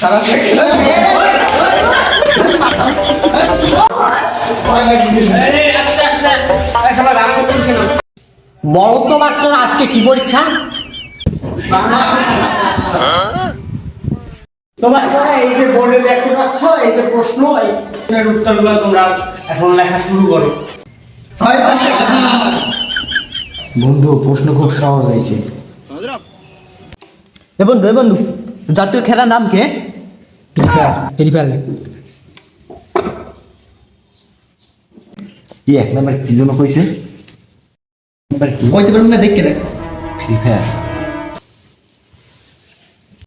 সারা বলো তো বাচ্চারা আজকে কি পরীক্ষা? তোমার এই যে বোর্ডে দেখতে পাচ্ছ এই যে প্রশ্ন এই প্রশ্নের উত্তরগুলো তোমরা এখন লেখা শুরু করো। বন্ধু প্রশ্ন খুব সহজ হয়েছে। এ বন্ধু এ বন্ধু। জাতীয় খেলার নাম কে? ফ্রি ফায়ার ই এক নাম্বার কি জন্য কইছে? কইতে পারব না দেখকে ফ্রি ফায়ার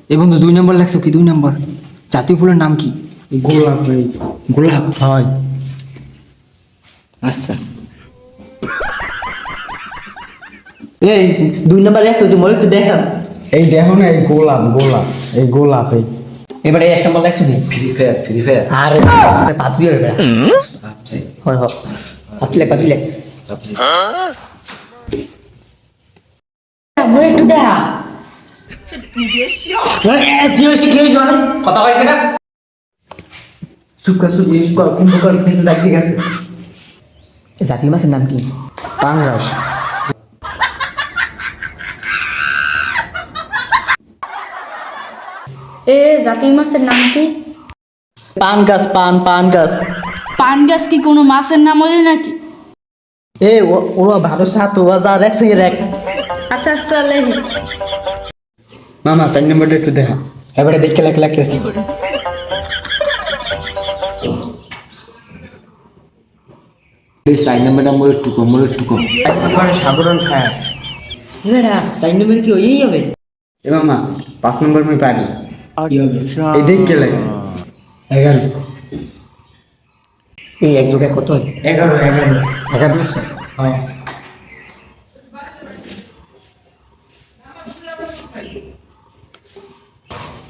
এ বন্ধু দুই নম্বর লাগছো কি? দুই নম্বর। জাতীয় ফুলের নাম কি? গোলাপ গোলাপ? হয়। আচ্ছা। এই দুই নাম্বার একশো তুই মরে একটু দেখান এই দেখো না এই গোলাপ গোলাপ এই গোলাপ এই। এবারে এক নাম্বার একশো দিন ফ্রি ফায়ার ফ্রি ফায়ার আরে পাবজি হবে ভাবছি হয় হয়। পাবজি লেখ পাবজি। লেখ একটু দেখা কি হয়েছে কি হয়েছে মানে কথা কয় কেনা চুপ কর চুপ চুপ কর কুম্ভকর্ণ কিন্তু ডাকি গেছে? জাতীয় মাছের নাম কি? পাংরাস এ জাতীয় মাছের নাম কি? পান গাছ পান পান গাছ। পান গাছ কি কোনো মাছের নাম হলে নাকি? এ ও- ওরা ভালো সাত হাজার এক সেকেন্ড এক আচ্ছা আচ্ছা মামা চার নম্বরটা একটু দেখা। এবারে দেখতে লাগ লাগতেছি এই চার নাম্বারটা ময়ূর টুকো ময়ূর টুকো সাধারণ খায়। এবারে চার নম্বর কি ওই হবে? এ মামা পাঁচ নম্বর আমি পারি। কি হবে এই দেখতে লাগে এগারো এই এক জায়গায় কত হয় এগারো এগারো এগারো একশো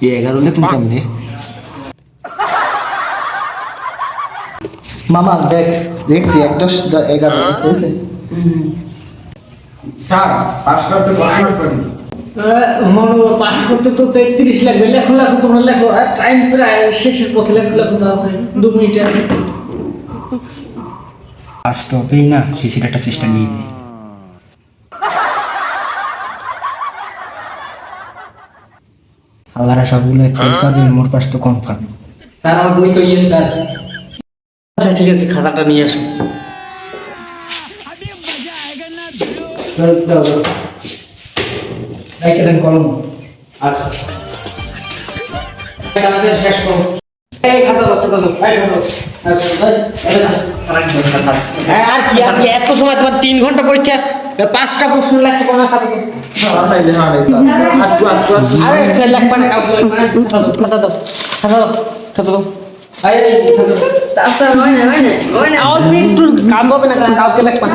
এই এগারো লেখুন কেমনে মামা দেখ দেখছি এক দশ দ- এগারো হয়েছে স্যার পাস করতে কষ্ট করি মনে পাস করতে তো তেত্রিশ লাগবে। লেখো লেখো তোমরা লেখো। টাইম প্রায় শেষের পথে লেখো লেখো তাড়াতাড়ি। দু মিনিট আছে। আসতে হবেই না শেষের একটা চেষ্টা নিয়ে নিই আল্লাহরা সবগুলো ফেল করবে মোর পাশ তো কনফার্ম স্যার আমার বই কই স্যার? আচ্ছা ঠিক আছে খাতাটা নিয়ে আসো। এখানে কলম আচ্ছা শেষ করো এই খাতা খাতা দাও এই খাতা দাও। এই, এই, আর কি আর কি? এত সময় তোমার তিন ঘণ্টা পরীক্ষা পাঁচটা প্রশ্ন লাগছে কোনো খাতা খাতা দাও খাতা দাও খাতা দাও কাম হবে না কাউকে লাগবে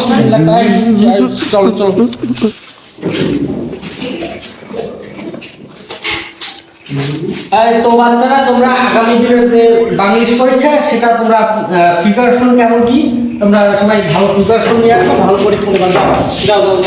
হয় হয় তো বাচ্চারা তোমরা আগামী দিনের যে বাংলিশ পরীক্ষা সেটা তোমরা প্রিপারেশন কেমন কি তোমরা সবাই ভালো প্রিপারেশন নিয়ে আসো ভালো পরীক্ষা দেবা যাও যাও যাও